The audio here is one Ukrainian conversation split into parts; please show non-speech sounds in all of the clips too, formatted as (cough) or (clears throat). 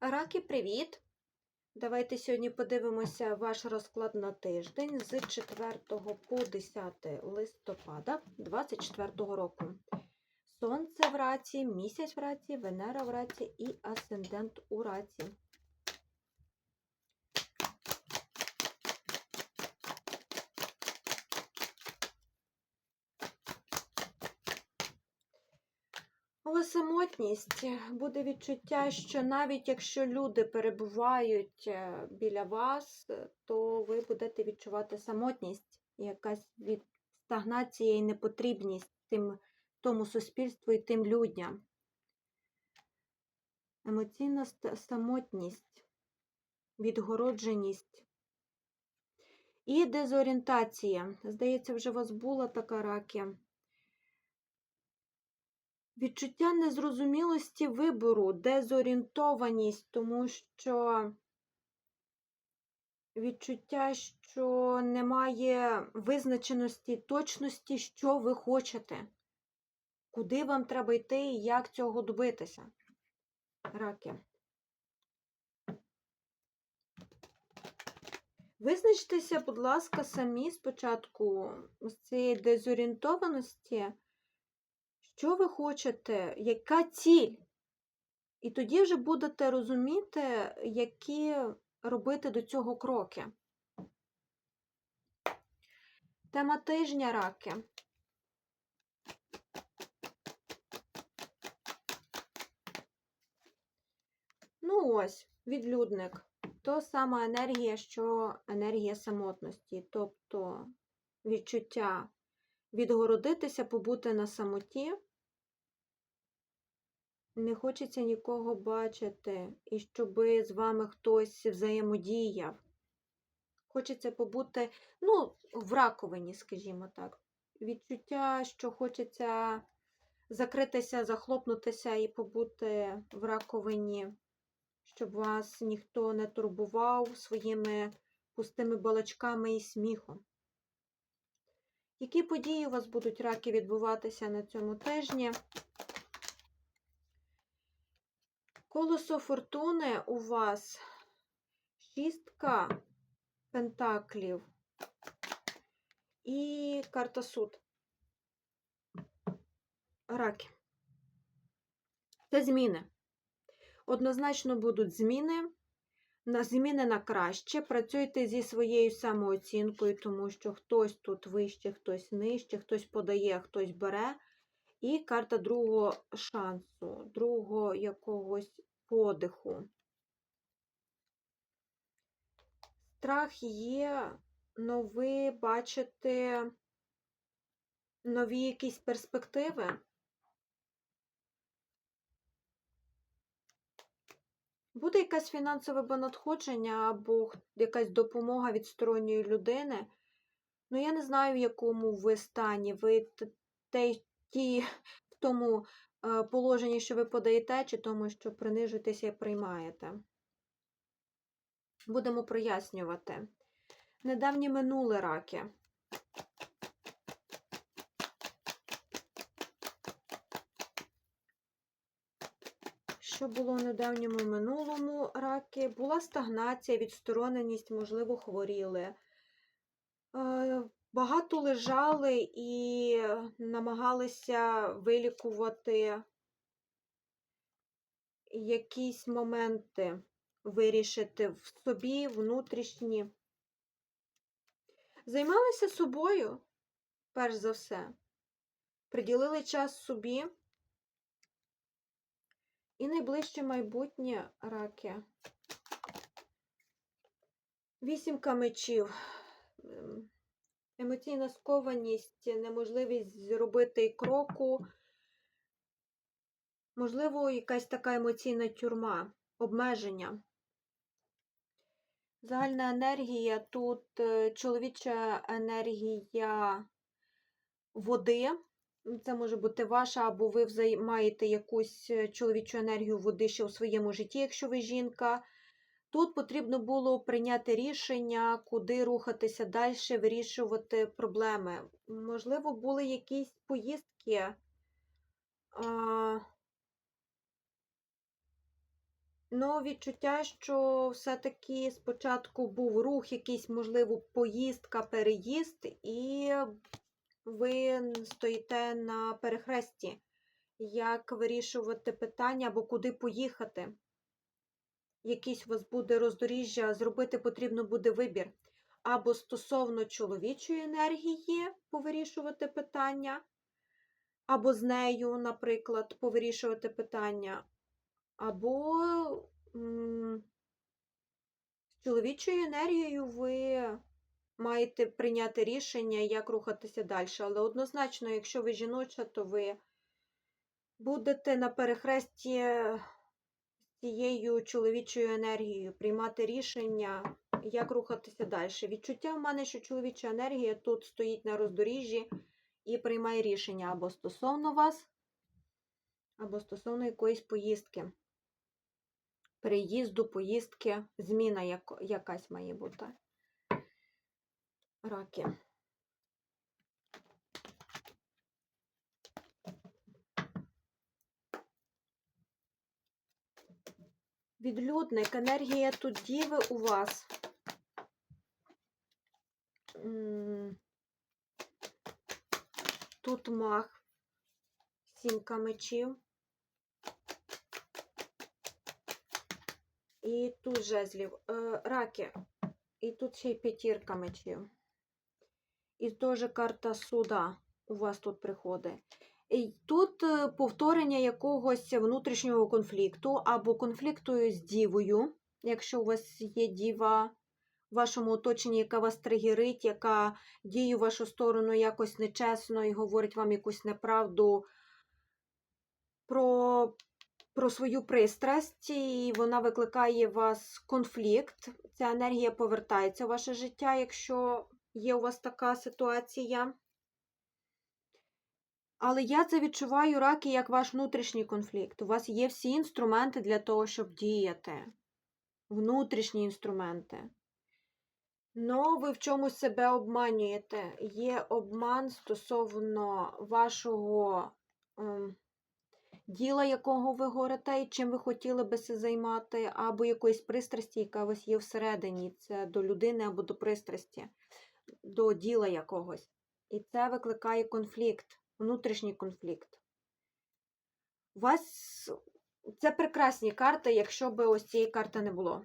Раки, привіт! Давайте сьогодні подивимося ваш розклад на тиждень з 4 по 10 листопада 2024 року. Сонце в раці, місяць в раці, Венера в раці і асцендент у раці. Самотність буде відчуття, що навіть якщо люди перебувають е, біля вас, е, то ви будете відчувати самотність, якась від стагнація і непотрібність тим, тому суспільству і тим людям. Емоційна самотність, відгородженість і дезорієнтація. Здається, вже у вас була така раки. Відчуття незрозумілості вибору, дезорієнтованість, тому що відчуття, що немає визначеності, точності, що ви хочете, куди вам треба йти і як цього добитися. Раки. Визначтеся, будь ласка, самі спочатку з цієї дезорієнтованості. Що ви хочете, яка ціль? І тоді вже будете розуміти, які робити до цього кроки. Тема тижня раки. Ну ось, відлюдник. То сама енергія, що енергія самотності, тобто відчуття відгородитися, побути на самоті. Не хочеться нікого бачити, і щоб з вами хтось взаємодіяв. Хочеться побути, ну, в раковині, скажімо так. Відчуття, що хочеться закритися, захлопнутися і побути в раковині, щоб вас ніхто не турбував своїми пустими балачками і сміхом. Які події у вас будуть раки відбуватися на цьому тижні? Колесо фортуни у вас шістка пентаклів і карта суд. Раки. Це зміни. Однозначно будуть зміни. На зміни на краще. Працюйте зі своєю самооцінкою, тому що хтось тут вище, хтось нижче, хтось подає, хтось бере. І карта другого шансу, другого якогось подиху. Страх є, но ви бачите нові якісь перспективи. Буде якесь фінансове надходження або якась допомога від сторонньої людини. Ну, я не знаю, в якому ви стані. Ви те, ті, в тому е, положенні, що ви подаєте, чи тому, що принижуєтеся і приймаєте. Будемо прояснювати. Недавні минуле раки. Що було в недавньому минулому раки? Була стагнація, відстороненість, можливо, хворіли. Е, Багато лежали і намагалися вилікувати якісь моменти, вирішити в собі, внутрішні. Займалися собою, перш за все. Приділили час собі. І найближче майбутнє раки. Вісімка мечів. Ем, Емоційна скованість, неможливість зробити кроку. Можливо, якась така емоційна тюрма, обмеження. Загальна енергія тут е, чоловіча енергія води. Це може бути ваша, або ви маєте якусь е, чоловічу енергію води ще у своєму житті, якщо ви жінка. Тут потрібно було прийняти рішення, куди рухатися далі, вирішувати проблеми. Можливо, були якісь поїздки. А... Ну, відчуття, що все-таки спочатку був рух, якийсь, можливо, поїздка, переїзд, і ви стоїте на перехресті, як вирішувати питання або куди поїхати. Якийсь у вас буде роздоріжжя, зробити потрібно буде вибір. Або стосовно чоловічої енергії повирішувати питання, або з нею, наприклад, повирішувати питання, або з чоловічою енергією ви маєте прийняти рішення, як рухатися далі. Але однозначно, якщо ви жіноча, то ви будете на перехресті цією чоловічою енергією приймати рішення, як рухатися далі. Відчуття в мене, що чоловіча енергія тут стоїть на роздоріжжі і приймає рішення або стосовно вас, або стосовно якоїсь поїздки. Переїзду, поїздки, зміна якась має бути. Раки. Відлюдник, енергія тут діви у вас. Тут мах, сімка мечів. І тут жезлів. Е, Раки. І тут ще й п'ятірка мечів. І теж карта суда у вас тут приходить. Тут е, повторення якогось внутрішнього конфлікту або конфлікту з дівою, якщо у вас є діва в вашому оточенні, яка вас тригерить, яка діє в вашу сторону якось нечесно і говорить вам якусь неправду про, про свою пристрасть, і вона викликає у вас конфлікт. Ця енергія повертається в ваше життя, якщо є у вас така ситуація. Але я це відчуваю раки як ваш внутрішній конфлікт. У вас є всі інструменти для того, щоб діяти. Внутрішні інструменти. Но ви в чомусь себе обманюєте. Є обман стосовно вашого ем, діла, якого ви говорите, і чим ви хотіли би се займати, або якоїсь пристрасті, яка у вас є всередині. Це до людини або до пристрасті, до діла якогось. І це викликає конфлікт внутрішній конфлікт. У вас це прекрасні карти, якщо б ось цієї карти не було.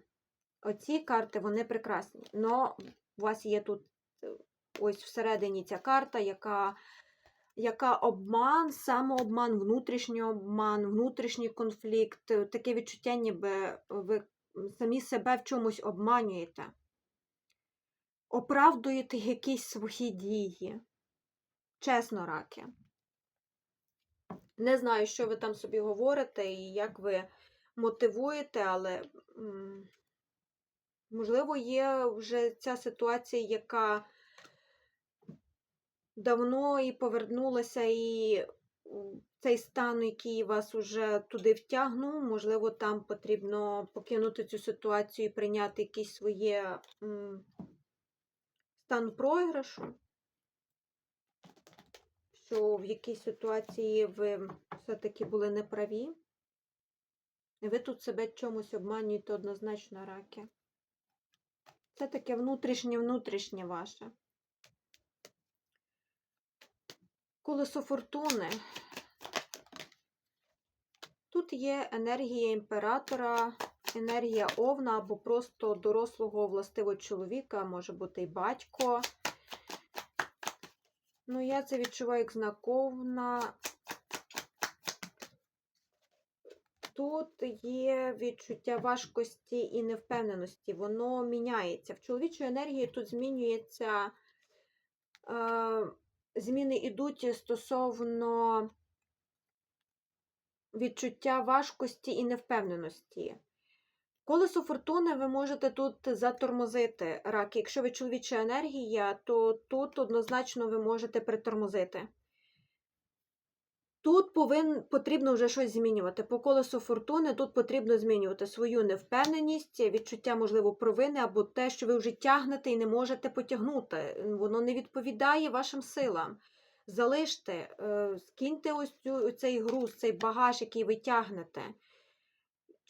Оці карти, вони прекрасні. Но у вас є тут е, ось всередині ця карта, яка, яка обман, самообман, внутрішній обман, внутрішній конфлікт, таке відчуття, ніби ви самі себе в чомусь обманюєте. Оправдуєте якісь свої дії. Чесно, раки. Не знаю, що ви там собі говорите і як ви мотивуєте, але, можливо, є вже ця ситуація, яка давно і повернулася, і цей стан, який вас уже туди втягнув, можливо, там потрібно покинути цю ситуацію і прийняти якийсь своє стан програшу що в якійсь ситуації ви все-таки були неправі. Ви тут себе чомусь обманюєте однозначно раки. Це таке внутрішнє-внутрішнє ваше. Колесо фортуни. Тут є енергія імператора, енергія овна або просто дорослого властивого чоловіка, може бути і батько. Ну, я це відчуваю як знаковна. Тут є відчуття важкості і невпевненості, воно міняється. В чоловічої енергії тут змінюється, е, зміни йдуть стосовно відчуття важкості і невпевненості. Колесо фортуни ви можете тут затормозити рак. Якщо ви чоловіча енергія, то тут однозначно ви можете притормозити. Тут повин, потрібно вже щось змінювати. По колесу фортуни тут потрібно змінювати свою невпевненість, відчуття, можливо, провини, або те, що ви вже тягнете і не можете потягнути. Воно не відповідає вашим силам. Залиште, е, скиньте ось цей груз, цей багаж, який ви тягнете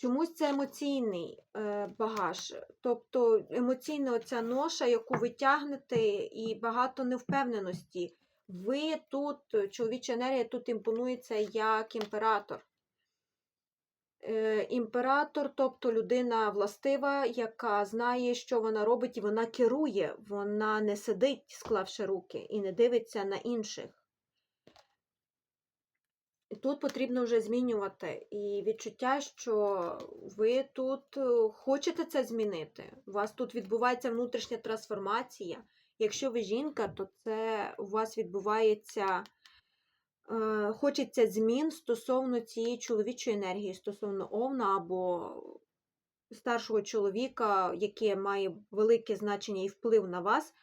Чомусь це емоційний е, багаж, тобто емоційна оця ноша, яку ви тягнете, і багато невпевненості. Ви тут, чоловіча енергія тут імпонується як імператор. Е, імператор, тобто людина властива, яка знає, що вона робить, і вона керує, вона не сидить, склавши руки, і не дивиться на інших. Тут потрібно вже змінювати. І відчуття, що ви тут е, хочете це змінити. У вас тут відбувається внутрішня трансформація. Якщо ви жінка, то це у вас відбувається, е, хочеться змін стосовно цієї чоловічої енергії, стосовно овна або старшого чоловіка, яке має велике значення і вплив на вас.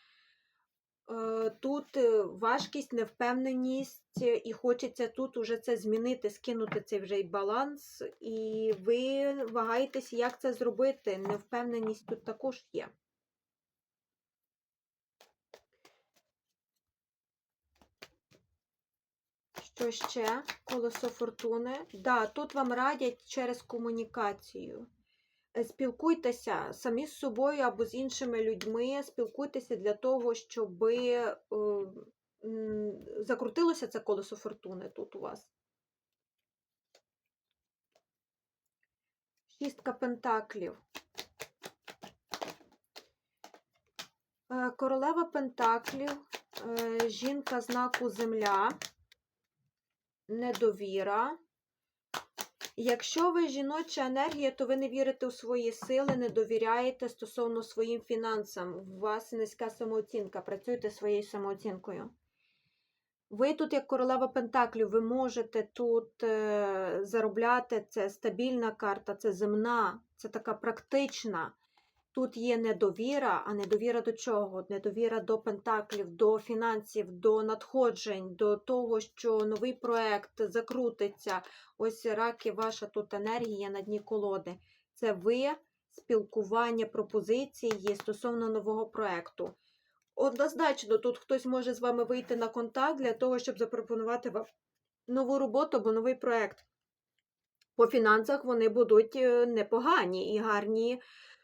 Е, Тут е, важкість, невпевненість, е, і хочеться тут уже це змінити, скинути цей вже й баланс, і ви вагаєтесь, як це зробити. Невпевненість тут також є. Що ще? Колесо фортуни. Да, тут вам радять через комунікацію. Е, Спілкуйтеся самі з собою або з іншими людьми, спілкуйтеся для того, щоб закрутилося це колесо фортуни тут у вас. Шістка пентаклів. Е, Королева пентаклів, е, жінка знаку земля, недовіра. Якщо ви жіноча енергія, то ви не вірите у свої сили, не довіряєте стосовно своїм фінансам. У вас низька самооцінка, працюйте своєю самооцінкою. Ви тут, як королева Пентаклів, ви можете тут е, заробляти, це стабільна карта, це земна, це така практична. Тут є недовіра, а недовіра до чого? Недовіра до пентаклів, до фінансів, до надходжень, до того, що новий проект закрутиться. Ось раки, ваша тут енергія на дні колоди. Це ви, спілкування, пропозиції стосовно нового проекту. Однозначно, тут хтось може з вами вийти на контакт для того, щоб запропонувати вам нову роботу або новий проект. По фінансах вони будуть е, непогані і гарні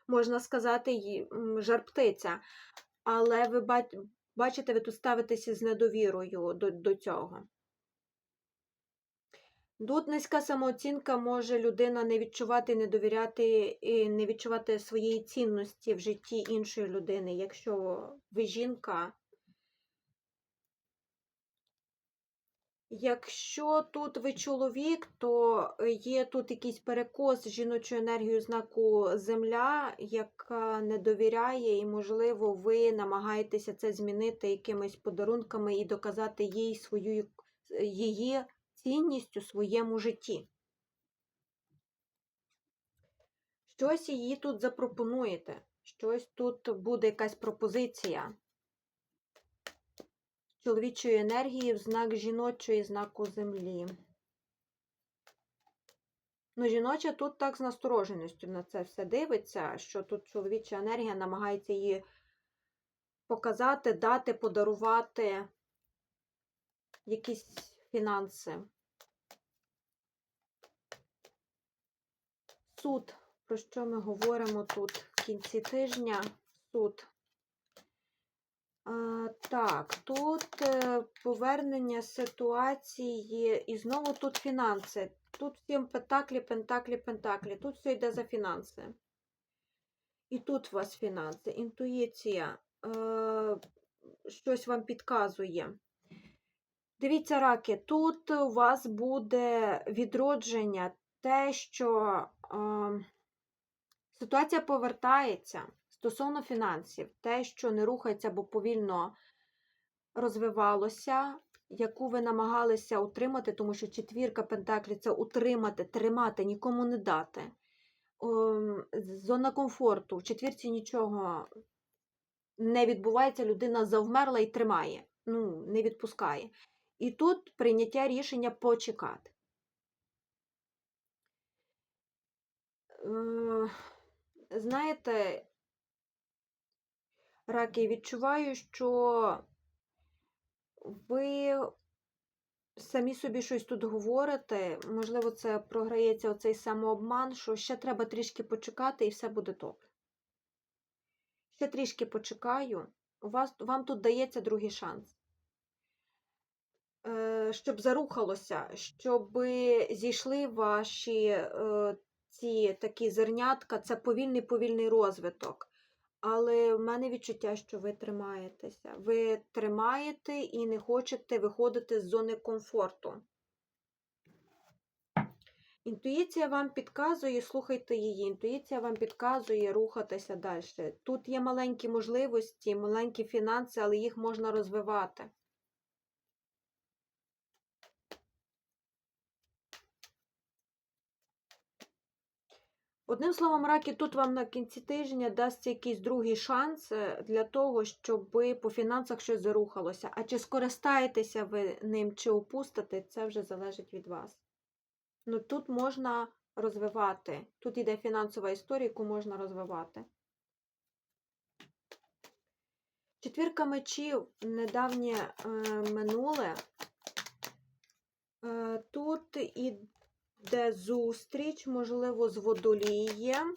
можна сказати, жарптиця. Але ви бачите, ви тут ставитеся з недовірою до, до цього. Тут низька самооцінка може людина не відчувати, не довіряти, і не відчувати своєї цінності в житті іншої людини. Якщо ви жінка, Якщо тут ви чоловік, то є тут якийсь перекос жіночою енергією знаку Земля, яка не довіряє, і, можливо, ви намагаєтеся це змінити якимись подарунками і доказати їй свою її цінність у своєму житті. Щось її тут запропонуєте, щось тут буде якась пропозиція чоловічої енергії в знак жіночої знаку землі. Ну, жіноча тут так з настороженістю на це все дивиться, що тут чоловіча енергія намагається її показати, дати, подарувати якісь фінанси. Суд, про що ми говоримо тут в кінці тижня? Суд. Так, тут е, повернення ситуації, і знову тут фінанси. Тут всім пентаклі, пентаклі, пентаклі. Тут все йде за фінанси. І тут у вас фінанси, інтуїція, е, щось вам підказує. Дивіться, раки, тут у вас буде відродження, те, що е, ситуація повертається. Стосовно фінансів, те, що не рухається або повільно розвивалося, яку ви намагалися утримати, тому що четвірка пентаклів це утримати, тримати, нікому не дати. Ем, Зона комфорту. В четвірці нічого не відбувається, людина завмерла і тримає, ну, не відпускає. І тут прийняття рішення почекати. Е, Знаєте, Раки, відчуваю, що ви самі собі щось тут говорите, можливо, це програється оцей самообман, що ще треба трішки почекати і все буде добре. Ще трішки почекаю, у вас, вам тут дається другий шанс. Е, Щоб зарухалося, щоб зійшли ваші е, ці такі зернятка, це повільний повільний розвиток. Але в мене відчуття, що ви тримаєтеся. Ви тримаєте і не хочете виходити з зони комфорту. Інтуїція вам підказує, слухайте її. Інтуїція вам підказує рухатися далі. Тут є маленькі можливості, маленькі фінанси, але їх можна розвивати. Одним словом, раки, тут вам на кінці тижня дасться якийсь другий шанс е, для того, щоб по фінансах щось зарухалося. А чи скористаєтеся ви ним, чи опустите, це вже залежить від вас. Ну тут можна розвивати. Тут йде фінансова історія, яку можна розвивати. Четвірка мечів, недавнє е, минуле. Е, тут іде зустріч, можливо, з водолієм.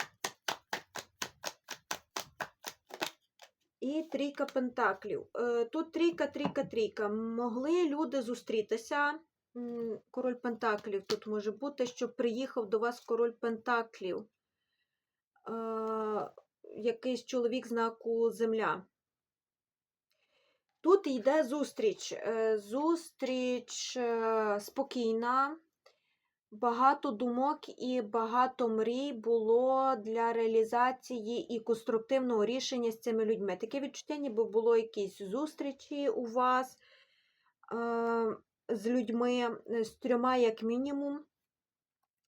І трійка пентаклів. Е, Тут трійка, трійка, трійка. Могли люди зустрітися. Король Пентаклів тут може бути, що приїхав до вас король Пентаклів. Е, Якийсь чоловік знаку Земля. Тут йде зустріч. Е, Зустріч спокійна, багато думок і багато мрій було для реалізації і конструктивного рішення з цими людьми. Таке відчуття, ніби було якісь зустрічі у вас е, з людьми, е, з трьома, як мінімум.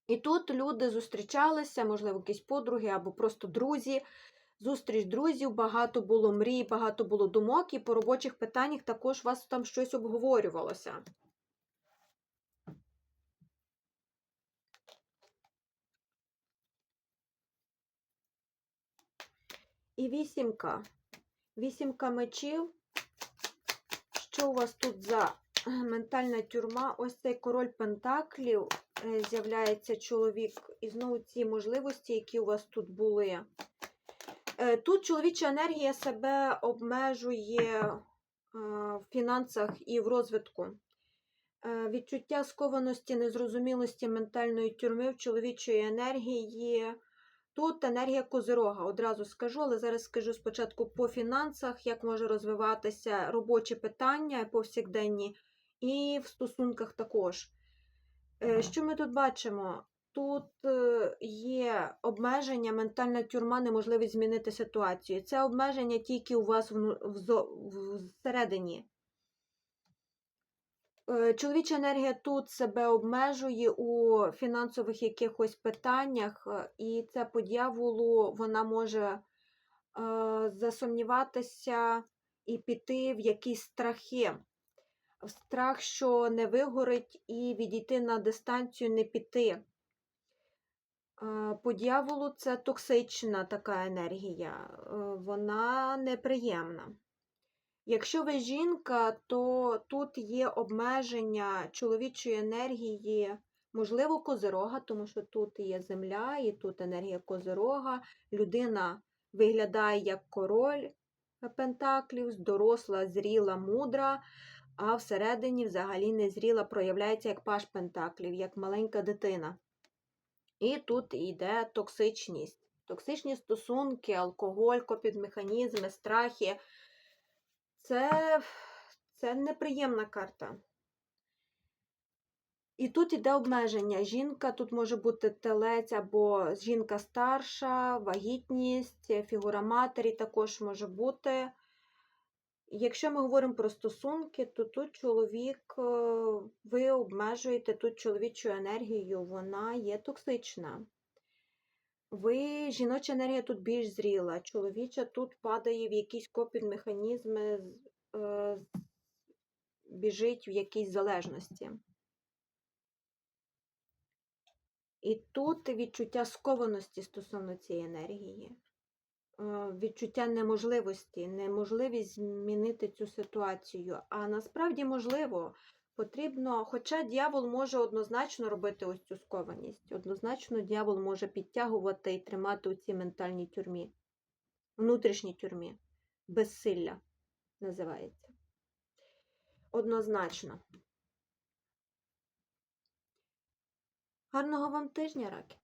І тут люди зустрічалися, можливо, якісь подруги або просто друзі. Зустріч друзів, багато було мрій, багато було думок, і по робочих питаннях також у вас там щось обговорювалося. І вісімка. Вісімка мечів. Що у вас тут за (clears throat) ментальна тюрма? Ось цей король Пентаклів е, з'являється чоловік. І знову ці можливості, які у вас тут були. Е, Тут чоловіча енергія себе обмежує е, в фінансах і в розвитку. Відчуття скованості, незрозумілості ментальної тюрми в чоловічої енергії. Тут енергія козирога, одразу скажу, але зараз скажу спочатку по фінансах, як може розвиватися робочі питання повсякденні, і в стосунках також. Е, Що ми тут бачимо? Тут е, є обмеження, ментальна тюрма, неможливість змінити ситуацію. Це обмеження тільки у вас всередині. Е, Чоловіча енергія тут себе обмежує у фінансових якихось питаннях, е, і це по дьяволу вона може е, засумніватися і піти в якісь страхи. В страх, що не вигорить, і відійти на дистанцію, не піти. По дьяволу це токсична така енергія, вона неприємна. Якщо ви жінка, то тут є обмеження чоловічої енергії, можливо, козирога, тому що тут є земля, і тут енергія козирога. Людина виглядає як король пентаклів, доросла, зріла, мудра, а всередині взагалі не зріла, проявляється як паш пентаклів, як маленька дитина. І тут йде токсичність. Токсичні стосунки, алкоголь, копідмеханізми, страхи. Це, це неприємна карта. І тут іде обмеження. Жінка, тут може бути телець або жінка старша, вагітність, фігура матері також може бути. Якщо ми говоримо про стосунки, то тут чоловік, е, ви обмежуєте тут чоловічу енергію, вона є токсична. Ви, жіноча енергія тут більш зріла, чоловіча тут падає в якісь копінг-механізми, е, біжить в якійсь залежності. І тут відчуття скованості стосовно цієї енергії, Е, відчуття неможливості, неможливість змінити цю ситуацію. А насправді можливо, Потрібно, хоча дьявол може однозначно робити ось цю скованість. Однозначно, дьявол може підтягувати і тримати у цій ментальній тюрмі, внутрішній тюрмі. Безсилля називається. Однозначно. Гарного вам тижня, раки!